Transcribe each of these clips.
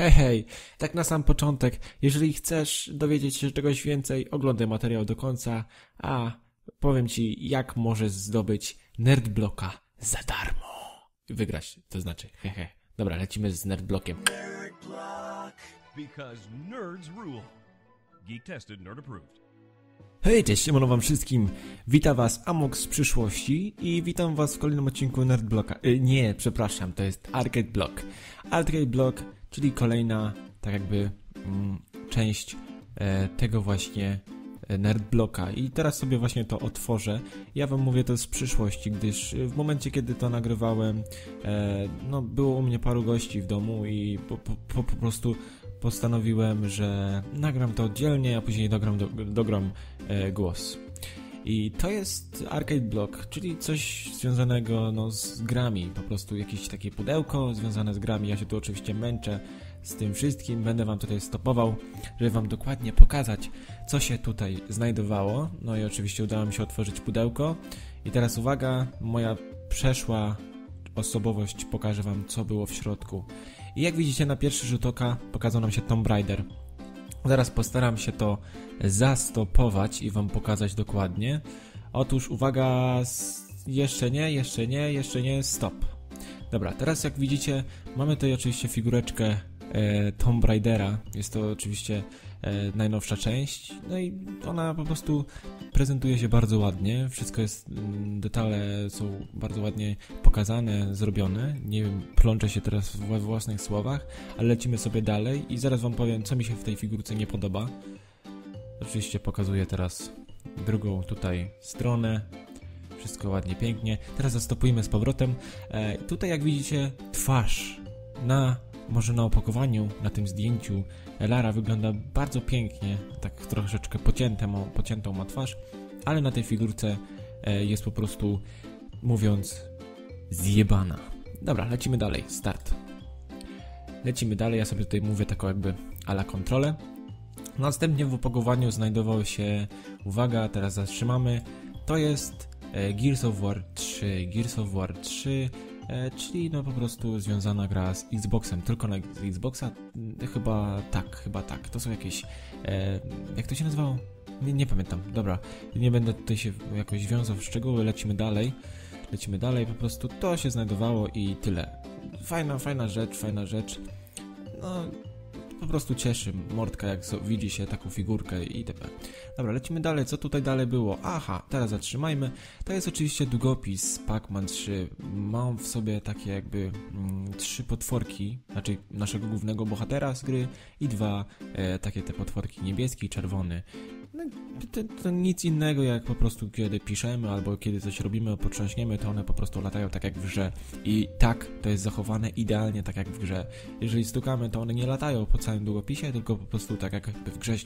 Hej, hej, tak na sam początek, jeżeli chcesz dowiedzieć się czegoś więcej, oglądaj materiał do końca, a powiem ci, jak możesz zdobyć nerdbloka za darmo. Wygrać, to znaczy, hehe. Dobra, lecimy z nerdblokiem. Because nerds rule. Geek tested, nerd approved. Hej, cześć, siemano wam wszystkim. Witam was Amok z przyszłości i witam was w kolejnym odcinku Nerdblocka. Y, nie, przepraszam, to jest Arcade Block. Arcade Block, czyli kolejna, tak jakby, mm, część e, tego właśnie e, Nerdblocka. I teraz sobie właśnie to otworzę. Ja wam mówię to z przyszłości, gdyż y, w momencie, kiedy to nagrywałem, e, no, było u mnie paru gości w domu i po, po, po prostu postanowiłem, że nagram to oddzielnie, a później dogram, do, dogram e, głos. I to jest arcade block, czyli coś związanego no, z grami, po prostu jakieś takie pudełko związane z grami. Ja się tu oczywiście męczę z tym wszystkim, będę wam tutaj stopował, żeby wam dokładnie pokazać, co się tutaj znajdowało. No i oczywiście udało mi się otworzyć pudełko. I teraz uwaga, moja przeszła osobowość pokaże wam, co było w środku. I jak widzicie na pierwszy rzut oka pokazał nam się Tomb Raider. Zaraz postaram się to zastopować i wam pokazać dokładnie. Otóż uwaga, jeszcze nie, jeszcze nie, jeszcze nie, stop. Dobra, teraz jak widzicie mamy tutaj oczywiście figureczkę e, Tomb Raidera. Jest to oczywiście e, najnowsza część. No i ona po prostu prezentuje się bardzo ładnie. Wszystko jest, mm, detale są bardzo ładnie pokazane, zrobione. Nie wiem, plączę się teraz we własnych słowach, ale lecimy sobie dalej i zaraz wam powiem, co mi się w tej figurce nie podoba. Oczywiście pokazuję teraz drugą tutaj stronę. Wszystko ładnie, pięknie. Teraz zastopujmy z powrotem. E, tutaj jak widzicie twarz na, może na opakowaniu, na tym zdjęciu Lara wygląda bardzo pięknie. Tak troszeczkę pocięte, ma, pociętą ma twarz, ale na tej figurce e, jest po prostu, mówiąc, zjebana. Dobra, lecimy dalej. Start. Lecimy dalej, ja sobie tutaj mówię taką jakby ala kontrolę. Następnie w opakowaniu znajdował się, uwaga, teraz zatrzymamy, to jest e, Gears of War 3. Gears of War 3, e, czyli no po prostu związana gra z Xboxem, tylko na z Xboxa, mm, chyba tak, chyba tak. To są jakieś, e, jak to się nazywało? Nie, nie pamiętam, dobra, nie będę tutaj się jakoś wiązał w szczegóły, lecimy dalej. Lecimy dalej, po prostu to się znajdowało i tyle. Fajna, fajna rzecz, fajna rzecz. No, po prostu cieszy mordka, jak widzi się taką figurkę itp. Dobra, lecimy dalej. Co tutaj dalej było? Aha, teraz zatrzymajmy. To jest oczywiście długopis Pac-Man 3. Mam w sobie takie jakby mm, trzy potworki, znaczy naszego głównego bohatera z gry i dwa e, takie te potworki, niebieski i czerwony. No, to, to nic innego jak po prostu kiedy piszemy albo kiedy coś robimy, potrząśniemy, to one po prostu latają tak jak w grze. I tak, to jest zachowane idealnie tak jak w grze. Jeżeli stukamy, to one nie latają po całym długopisie, tylko po prostu tak jak w grze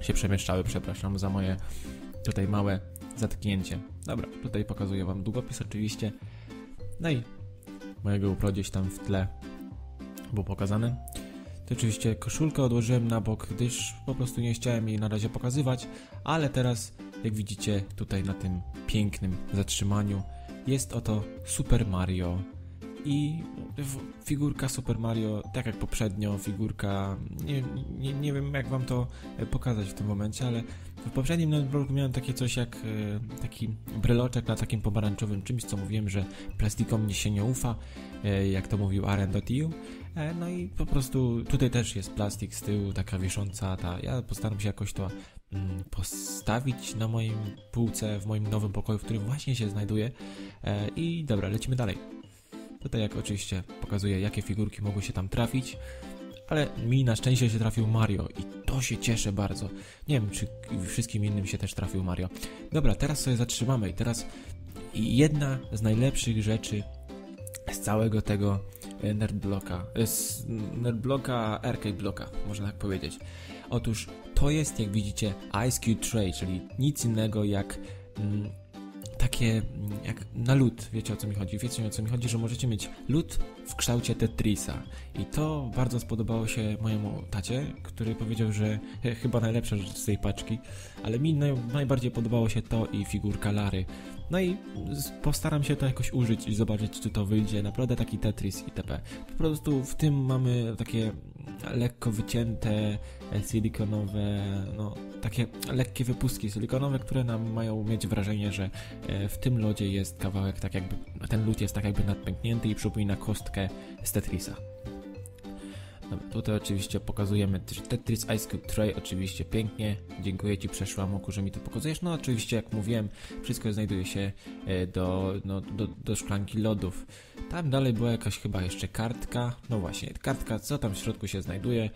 się przemieszczały. Przepraszam za moje tutaj małe zatknięcie. Dobra, tutaj pokazuję wam długopis oczywiście. No i mojego upro tam w tle było pokazane. To oczywiście koszulkę odłożyłem na bok, gdyż po prostu nie chciałem jej na razie pokazywać, ale teraz, jak widzicie tutaj na tym pięknym zatrzymaniu, jest oto Super Mario i figurka Super Mario, tak jak poprzednio, figurka, nie, nie, nie wiem jak wam to e, pokazać w tym momencie, ale w poprzednim notebooku miałem takie coś jak e, taki bryloczek na takim pomarańczowym czymś, co mówiłem, że plastikom nie się nie ufa, e, jak to mówił Aren.eu. No i po prostu tutaj też jest plastik z tyłu, taka wisząca ta. Ja postaram się jakoś to mm, postawić na moim półce w moim nowym pokoju, w którym właśnie się znajduję. I dobra, lecimy dalej. Tutaj jak oczywiście pokazuję, jakie figurki mogły się tam trafić. Ale mi na szczęście się trafił Mario i to się cieszę bardzo. Nie wiem, czy wszystkim innym się też trafił Mario. Dobra, teraz sobie zatrzymamy i teraz jedna z najlepszych rzeczy z całego tego e, nerdbloka, e, z nerdbloka, arcade bloka, można tak powiedzieć. Otóż to jest, jak widzicie, Ice Cube Tray, czyli nic innego jak mm, takie, mm, jak na lód, wiecie o co mi chodzi, wiecie o co mi chodzi, że możecie mieć lód w kształcie Tetrisa. I to bardzo spodobało się mojemu tacie, który powiedział, że chyba najlepsza rzecz z tej paczki, ale mi naj, najbardziej podobało się to i figurka Lary. No i postaram się to jakoś użyć i zobaczyć, czy to wyjdzie. Naprawdę taki Tetris itp. Po prostu w tym mamy takie lekko wycięte, e, silikonowe, no takie lekkie wypustki silikonowe, które nam mają mieć wrażenie, że e, w tym lodzie jest kawałek tak jakby, ten lód jest tak jakby nadpęknięty i przypomina kostkę z Tetrisa. No, tutaj oczywiście pokazujemy też Tetris Ice Cube Tray, oczywiście pięknie. Dziękuję Ci przeszłam oku, że mi to pokazujesz. No oczywiście jak mówiłem, wszystko znajduje się e, do, no, do, do szklanki lodów. Tam dalej była jakaś chyba jeszcze kartka. No właśnie, kartka, co tam w środku się znajduje.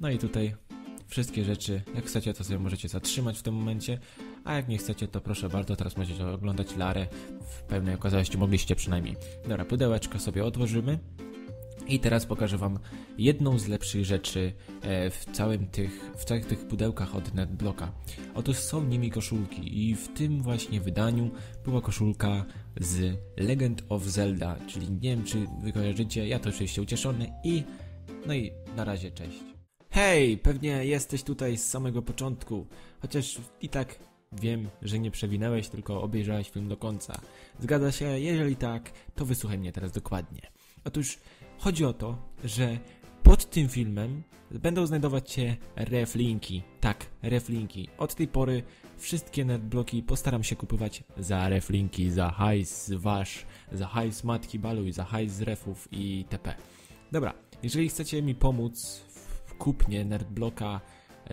No i tutaj wszystkie rzeczy, jak chcecie to sobie możecie zatrzymać w tym momencie, a jak nie chcecie to proszę bardzo, teraz możecie oglądać Larę w pełnej okazałości, mogliście przynajmniej. Dobra, pudełeczko sobie otworzymy. I teraz pokażę Wam jedną z lepszych rzeczy e, w, całym tych, w całych tych pudełkach od NetBlocka. Otóż są nimi koszulki i w tym właśnie wydaniu była koszulka z Legend of Zelda, czyli nie wiem czy Wy kojarzycie, ja to oczywiście ucieszony i no i na razie cześć. Hej, pewnie jesteś tutaj z samego początku, chociaż i tak wiem, że nie przewinęłeś, tylko obejrzałeś film do końca. Zgadza się? Jeżeli tak, to wysłuchaj mnie teraz dokładnie. Otóż Chodzi o to, że pod tym filmem będą znajdować się reflinki. Tak, reflinki. Od tej pory wszystkie netbloki postaram się kupować za reflinki, za hajs wasz, za hajs matki baluj, za hajs refów i tp. Dobra, jeżeli chcecie mi pomóc w kupnie netbloka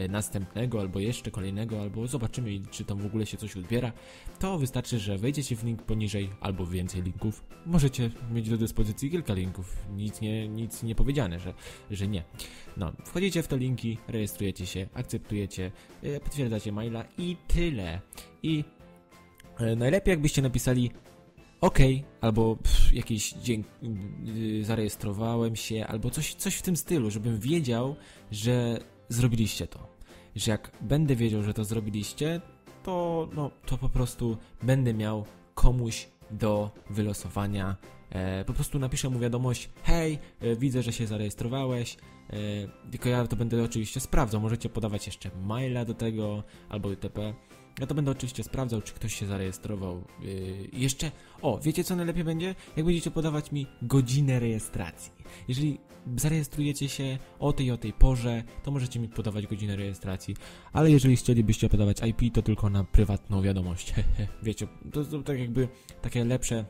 następnego, albo jeszcze kolejnego, albo zobaczymy, czy tam w ogóle się coś odbiera, to wystarczy, że wejdziecie w link poniżej, albo więcej linków. Możecie mieć do dyspozycji kilka linków, nic nie, nic nie powiedziane, że, że nie. No, wchodzicie w te linki, rejestrujecie się, akceptujecie, e, potwierdzacie maila i tyle. I e, najlepiej jakbyście napisali OK, albo pff, jakiś dzień yy, zarejestrowałem się, albo coś, coś w tym stylu, żebym wiedział, że zrobiliście to. Że jak będę wiedział, że to zrobiliście, to, no, to po prostu będę miał komuś do wylosowania. E, po prostu napiszę mu wiadomość: Hej, e, widzę, że się zarejestrowałeś. E, tylko ja to będę oczywiście sprawdzał. Możecie podawać jeszcze maila do tego albo itp. Ja to będę oczywiście sprawdzał, czy ktoś się zarejestrował. Yy, jeszcze, o, wiecie co najlepiej będzie? Jak będziecie podawać mi godzinę rejestracji. Jeżeli zarejestrujecie się o tej o tej porze, to możecie mi podawać godzinę rejestracji. Ale jeżeli chcielibyście podawać IP, to tylko na prywatną wiadomość. wiecie, to, to tak jakby takie lepsze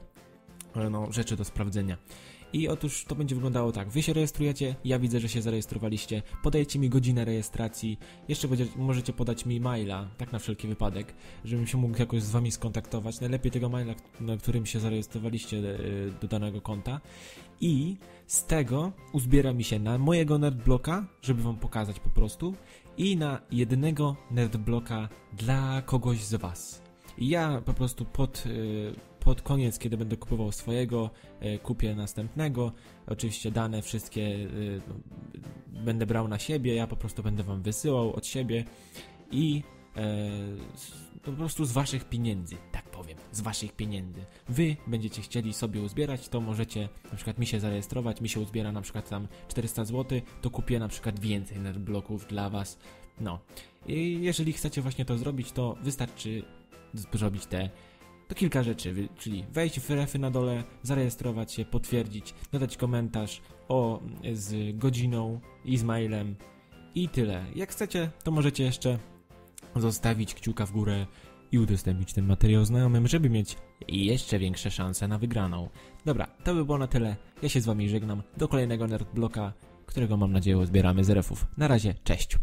no, rzeczy do sprawdzenia. I otóż to będzie wyglądało tak. Wy się rejestrujecie, ja widzę, że się zarejestrowaliście, podajecie mi godzinę rejestracji, jeszcze możecie podać mi maila, tak na wszelki wypadek, żebym się mógł jakoś z wami skontaktować. Najlepiej tego maila, na którym się zarejestrowaliście e, do danego konta. I z tego uzbiera mi się na mojego nerdbloka, żeby wam pokazać po prostu, i na jednego nerdbloka dla kogoś z was. I ja po prostu pod, e, pod koniec, kiedy będę kupował swojego, e, kupię następnego. Oczywiście dane wszystkie e, no, będę brał na siebie, ja po prostu będę wam wysyłał od siebie i e, po prostu z waszych pieniędzy, tak powiem, z waszych pieniędzy. Wy będziecie chcieli sobie uzbierać, to możecie na przykład mi się zarejestrować, mi się uzbiera na przykład tam 400 zł, to kupię na przykład więcej netbloków dla was. No. I jeżeli chcecie właśnie to zrobić, to wystarczy zrobić te to kilka rzeczy, czyli wejść w refy na dole, zarejestrować się, potwierdzić, dodać komentarz o z godziną i z mailem i tyle. Jak chcecie, to możecie jeszcze zostawić kciuka w górę i udostępnić ten materiał znajomym, żeby mieć jeszcze większe szanse na wygraną. Dobra, to by było na tyle. Ja się z wami żegnam. Do kolejnego nerdbloka, którego mam nadzieję zbieramy z refów. Na razie, cześć!